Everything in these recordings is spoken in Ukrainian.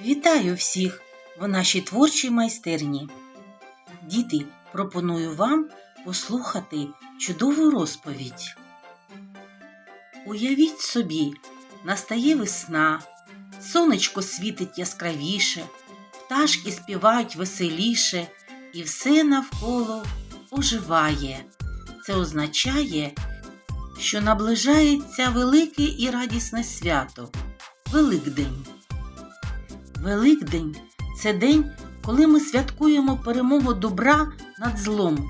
Вітаю всіх в нашій творчій майстерні. Діти, пропоную вам послухати чудову розповідь. Уявіть собі, настає весна, сонечко світить яскравіше, пташки співають веселіше, і все навколо оживає. Це означає, що наближається велике і радісне свято Великдень. Великдень це день, коли ми святкуємо перемогу добра над злом.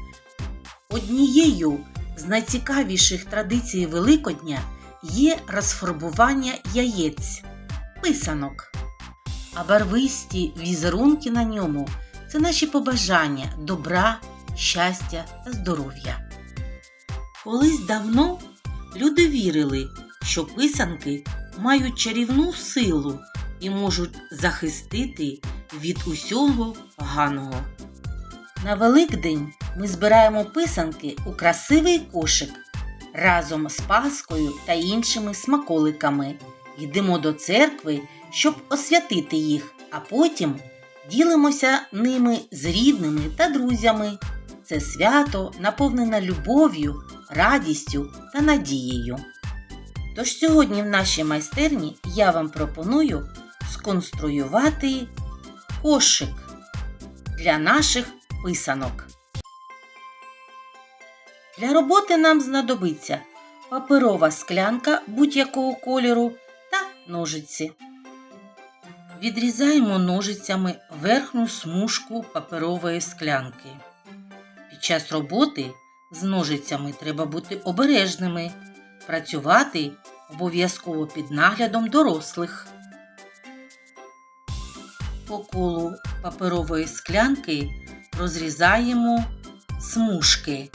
Однією з найцікавіших традицій Великодня є розфарбування яєць, писанок. А барвисті візерунки на ньому це наші побажання добра, щастя та здоров'я. Колись давно люди вірили, що писанки мають чарівну силу і можуть захистити від усього поганого. На Великдень ми збираємо писанки у красивий кошик разом з паскою та іншими смаколиками. Йдемо до церкви, щоб освятити їх, а потім ділимося ними з рідними та друзями. Це свято наповнене любов'ю, радістю та надією. Тож сьогодні в нашій майстерні я вам пропоную сконструювати кошик для наших писанок. Для роботи нам знадобиться паперова склянка будь-якого кольору та ножиці. Відрізаємо ножицями верхню смужку паперової склянки. Під час роботи з ножицями треба бути обережними, працювати обов'язково під наглядом дорослих. По колу паперової склянки розрізаємо смужки.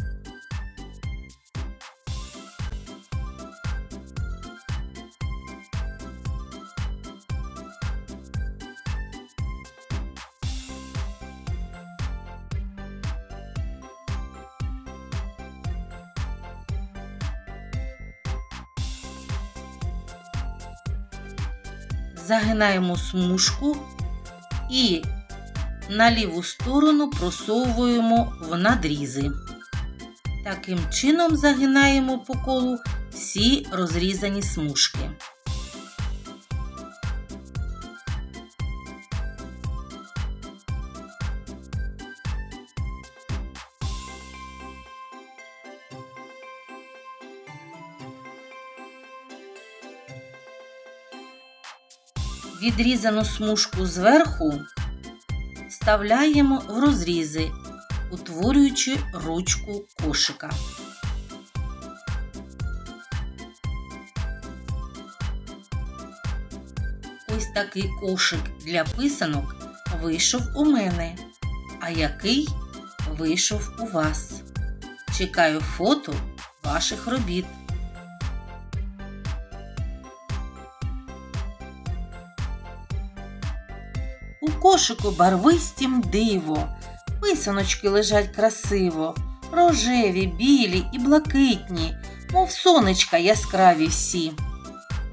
Загинаємо смужку і на ліву сторону просовуємо в надрізи. Таким чином загинаємо по колу всі розрізані смужки. Відрізану смужку зверху вставляємо в розрізи, утворюючи ручку кошика. Ось такий кошик для писанок вийшов у мене. А який вийшов у вас? Чекаю фото ваших робіт. Кошику барвистім диво, писаночки лежать красиво, рожеві, білі і блакитні, мов сонечка яскраві всі.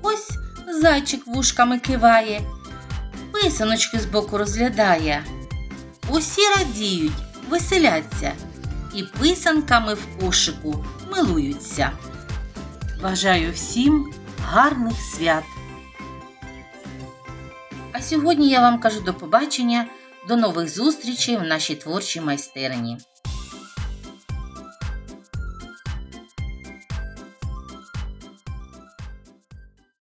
Ось зайчик вушками киває, писаночки збоку розглядає. Усі радіють, веселяться і писанками в кошику милуються. Бажаю всім гарних свят! А сьогодні я вам кажу до побачення, до нових зустрічей в нашій творчій майстерні.